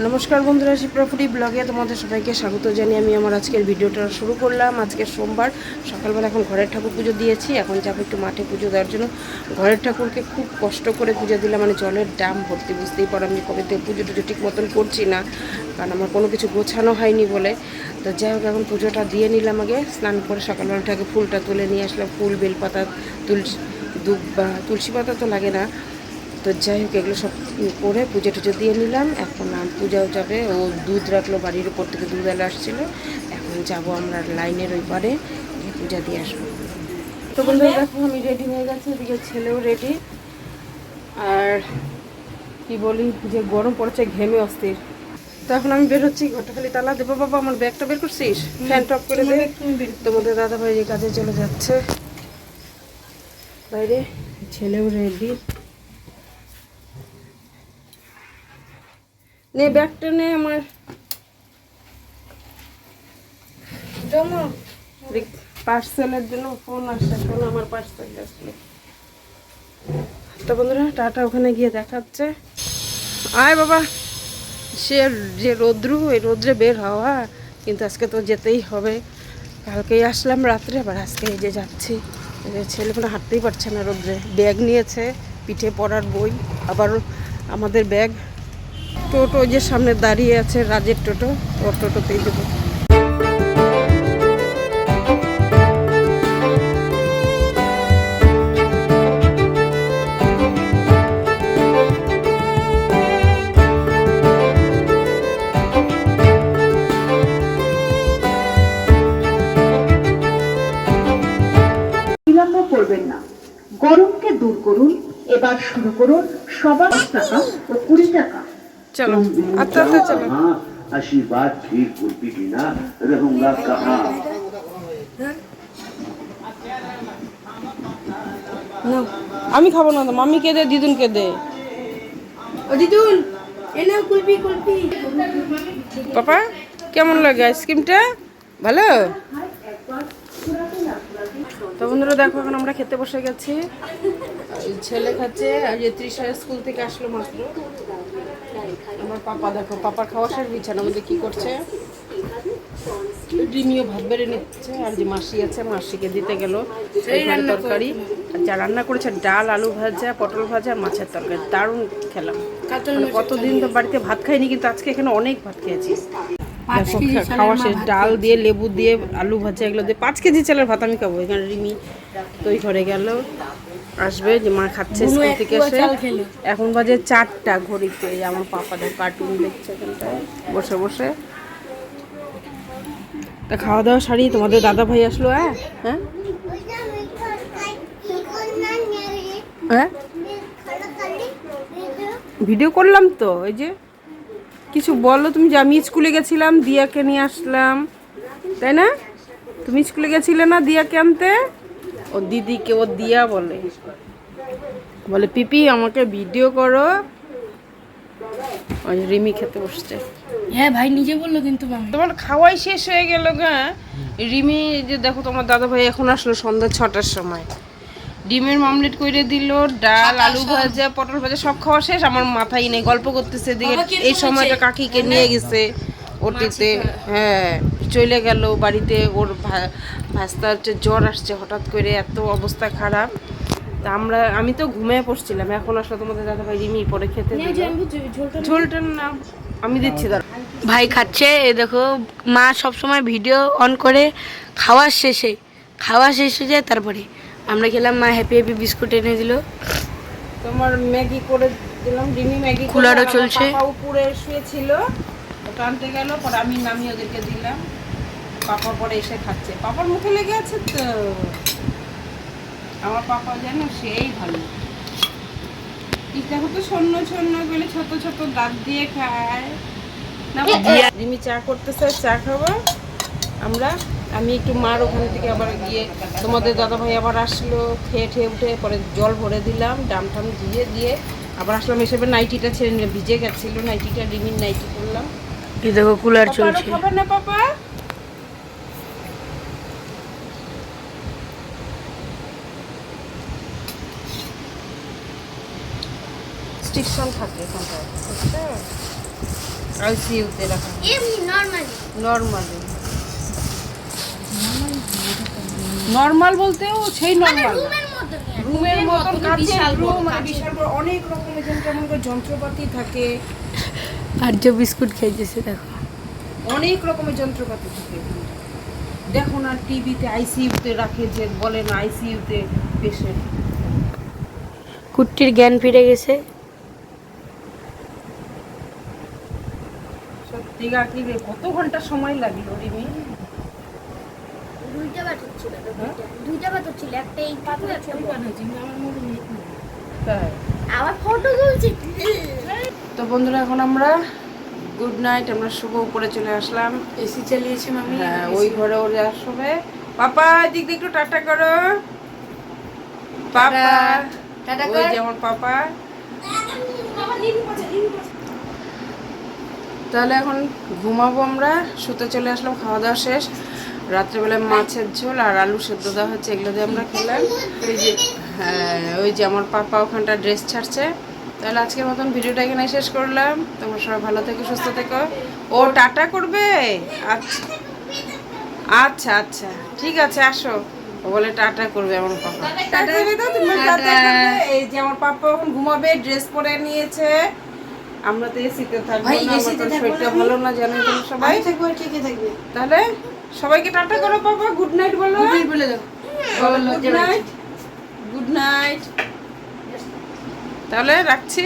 নমস্কার বন্ধুরা শিপ্রাপুরি ব্লগে তোমাদের সবাইকে স্বাগত জানিয়ে আমি আমার আজকের ভিডিওটা শুরু করলাম। আজকের সোমবার, সকালবেলা এখন ঘরের ঠাকুর পুজো দিয়েছি, এখন যাব একটু মাঠে পুজো দেওয়ার জন্য। ঘরের ঠাকুরকে খুব কষ্ট করে পুজো দিলাম মানে জলের ডাম ভর্তি, বুঝতেই পারো আমি কবে থেকে পুজো টুজো ঠিক মতন করছি না, কারণ আমার কোনো কিছু গোছানো হয়নি বলে। তো যাই হোক, এখন পুজোটা দিয়ে নিলাম আগে, স্নান করে সকালবেলাটাকে ফুলটা তুলে নিয়ে আসলাম, ফুল, বেলপাতা, তুলসী বা তুলসী পাতা তো লাগে না। তো যাই হোক এগুলো সব করে পুজো টুজো দিয়ে নিলাম। এখন পূজাও যাবে। ও দুধ রাখল বাড়ির উপর থেকে দুধ এলে আসছিল। এখন যাব আমরা লাইনের ওই পারে পূজা দিয়ে আসব। তো বন্ধুরা দেখো আমি রেডি হয়ে গেছি। এদিকে ছেলেও রেডি আর কি বলি যে গরম পড়েছে ঘেমে অস্থির। তো এখন আমি বের হচ্ছি ঘরটা খালি তালা দেবো। বাবা আমার ব্যাগটা বের করছিস? ফ্যান টপ করে দে। তোমাদের দাদা ভাই কাজে চলে যাচ্ছে। বাইরে ছেলেও রেডি নে, ব্যাগটা নে আমার। পার্সেলের জন্য ফোন আসছে ফোন আমার পার্সেল আসলে তো বন্ধুরা, টাটা, ওখানে গিয়ে দেখাচ্ছে। আয় বাবা, সে যে রৌদ্রু, ওই রৌদ্রে বের হওয়া, কিন্তু আজকে তো যেতেই হবে। কালকেই আসলাম রাত্রে, আবার আজকে এই যে যাচ্ছি। ছেলেগুলো হাঁটতেই পারছে না রৌদ্রে। ব্যাগ নিয়েছে, পিঠে পড়ার বই, আবার আমাদের ব্যাগ। টোটো যে সামনে দাঁড়িয়ে আছে রাজের টোটো, ওর টোটোতেই দেবো করবেন না। গরমকে দূর করুন, এবার শুরু করুন সবার টাকা ও কুড়ি টাকা। চলো আচ্ছা আচ্ছা চলো हाँ आशीर्वाद ठीक कुर्ती की ना रहूंगा कहाँ না আমি খাবো না তো মাম্মিকে দে দিদুনকে দে ও দিদুন এ নাও কুলপি কুলপি পাপা কেমন লাগে আইসক্রিমটা ভালো তো বন্ধুরা দেখো এখন আমরা খেতে বসে গেছি এই ছেলে খাচ্ছে আর যে তৃষা স্কুল থেকে আসলো মাত্র আমার পাপা দেখো পাপার খাওয়া শেষ বিছানার মধ্যে কি করছে? ডিমিও ভাত বেড়ে নিচ্ছে আর যে মাসি আছে মাসিকে দিতে গেল তরকারি। আর যা রান্না করেছে ডাল আলু ভাজা পটল ভাজা মাছের তরকারি। দারুণ খেলাম। মানে কতদিন তো বাড়িতে ভাত খাইনি কিন্তু আজকে এখানে অনেক ভাত খেয়েছি। খাওয়া শেষ ডাল দিয়ে লেবু দিয়ে আলু ভাজা এগুলো দিয়ে পাঁচ কেজি চালের ভাত আমি খাব। এখানে রিমি তৈ ঘরে গেল। আসবে যে মা খাচ্ছে স্কুল থেকে এসে। এখন বাজে চারটা ঘড়িতে আমার পাপাদের কার্টুন দেখছে এখানটায়। বসে বসে। তা খাওয়া দাওয়া সারি তোমাদের দাদা ভাই আসলো হ্যাঁ? হ্যাঁ? হ্যাঁ? ভিডিও করলাম তো ওই যে। কিছু বলো তুমি যে আমি স্কুলে গেছিলাম দিয়াকে নিয়ে আসলাম। তাই না? তুমি স্কুলে গেছিলে না দিয়াকে আনতে? ও দিদিকে ও দিয়া বলে। বলে পিপি আমাকে ভিডিও করো। ওই রিমি খেতে বসছে। হ্যাঁ ভাই নিজে বলল কিন্তু তোমার খাওয়াই শেষ হয়ে গেল গা। রিমি যে দেখো তোমার দাদা ভাই এখন আসলো সন্ধ্যা ছটার সময়। ডিমের মামলেট করে দিল ডাল আলু ভাজা পটল ভাজা সব খাওয়া শেষ। আমার মাথায় নেই গল্প করতেছে এদিকে। এই সময়টা কাকিকে নিয়ে গেছে ওটিতে। হ্যাঁ। চলে গেল বাড়িতে ওর ভা- ভাস্তা হচ্ছে জ্বর আসছে হঠাৎ করে এত অবস্থা খারাপ। তা আমরা আমি তো ঘুমিয়ে পড়ছিলাম এখন আসলে তোমাদের দাদা ভাই রিমি পরে খেতে ঝোলটা না আমি দিচ্ছি দাঁড়া ভাই খাচ্ছে এ দেখো মা সব সময় ভিডিও অন করে খাওয়ার শেষে খাওয়া শেষ হয়ে যায় তারপরে। আমরা খেলাম মা হ্যাপি হ্যাপি বিস্কুট এনে দিল। তোমার ম্যাগি করে দিলাম ডিমি ম্যাগি করে, কুলারও চলছে। উপরে শুয়েছিল ওটা আনতে গেল পরে আমি নামিয়ে ওদেরকে দিলাম। পাপা পরে এসে খাচ্ছে। পাপার মুখে লেগে আছে তো। আমার পাপা যেন সেই ভালো। দেখো তো শূন্য শূন্য করে ছোট ছোট দাঁত দিয়ে খায়। না রিমি চা করতেছে চা খাব। আমরা আমি একটু মার ওখান থেকে আবার গিয়ে তোমাদের দাদা ভাই আবার আসলো খেয়ে ঠেয়ে উঠে পরে জল ভরে দিলাম ডাম টাম দিয়ে দিয়ে আবার আসলাম হিসেবে নাইটিটা ছেড়ে ভিজে গেছিল নাইটিটা রিমির নাইটি করলাম দেখো কুলার চলছে। খাবে না পাপা? স্টিকশন থাকে এখানটায়। বুঝছ আইসিইউতে রাখা এমনি নর্মালি নর্মালি নর্মাল বলতেও সেই নর্মাল রুমের মতন কাচের রুম আর বিশাল বড় অনেক রকমের যেমন যন্ত্রপাতি থাকে। আর যে বিস্কুট খাইতেছে দেখো। অনেক রকমের যন্ত্রপাতি থাকে। দেখো না টিভিতে আইসিইউতে রাখে যে বলে না আইসিইউতে পেশেন্ট। কুট্টির জ্ঞান ফিরে গেছে। সত্যি কি রে কত ঘণ্টা সময় লাগল রিমি দুইটা বাটর ছিল হ্যাঁ? দুইটা বাটর ছিল একটা এই পাতলা একটা বড়। তাই। আবার ফটো তুলছি। তো বন্ধুরা এখন আমরা গুড নাইট আমরা শুভ উপরে চলে আসলাম। এসি চালিয়েছে মামি হ্যাঁ ওই ঘরে ওরে আসবে। পাপা দিয়ে একটু টাটা করো। পাপা। টাটা ওই কর। যে আমার পাপা। তাহলে এখন ঘুমাবো আমরা শুতে চলে আসলাম খাওয়া দাওয়া শেষ। রাত্রেবেলায় মাছের ঝোল আর আলু সেদ্ধ দেওয়া হচ্ছে এগুলো দিয়ে আমরা খেলাম। ওই যে হ্যাঁ ওই যে আমার পাপা ওখানটা ড্রেস ছাড়ছে। তাহলে আজকের মতন ভিডিওটা এখানে শেষ করলাম। তোমরা সবাই ভালো থেকো সুস্থ থেকো। ও টাটা করবে? আচ্ছা আচ্ছা আচ্ছা ঠিক আছে আসো। ও বলে টাটা করবে আমার পাপা। টাটা এই যে আমার পাপা এখন ঘুমাবে ড্রেস পরে নিয়েছে। আমরা তো এসিতে থাকব ভাই, না AC তে আমার তো থাকব শরীরটা ভালো না জানো তো সবাই। থাকব আর কে কে থাকবে? তাহলে সবাইকে টাটা করো বাবা গুড নাইট বলো। বলে দাও। গুড নাইট গুড নাইট তাহলে রাখছি।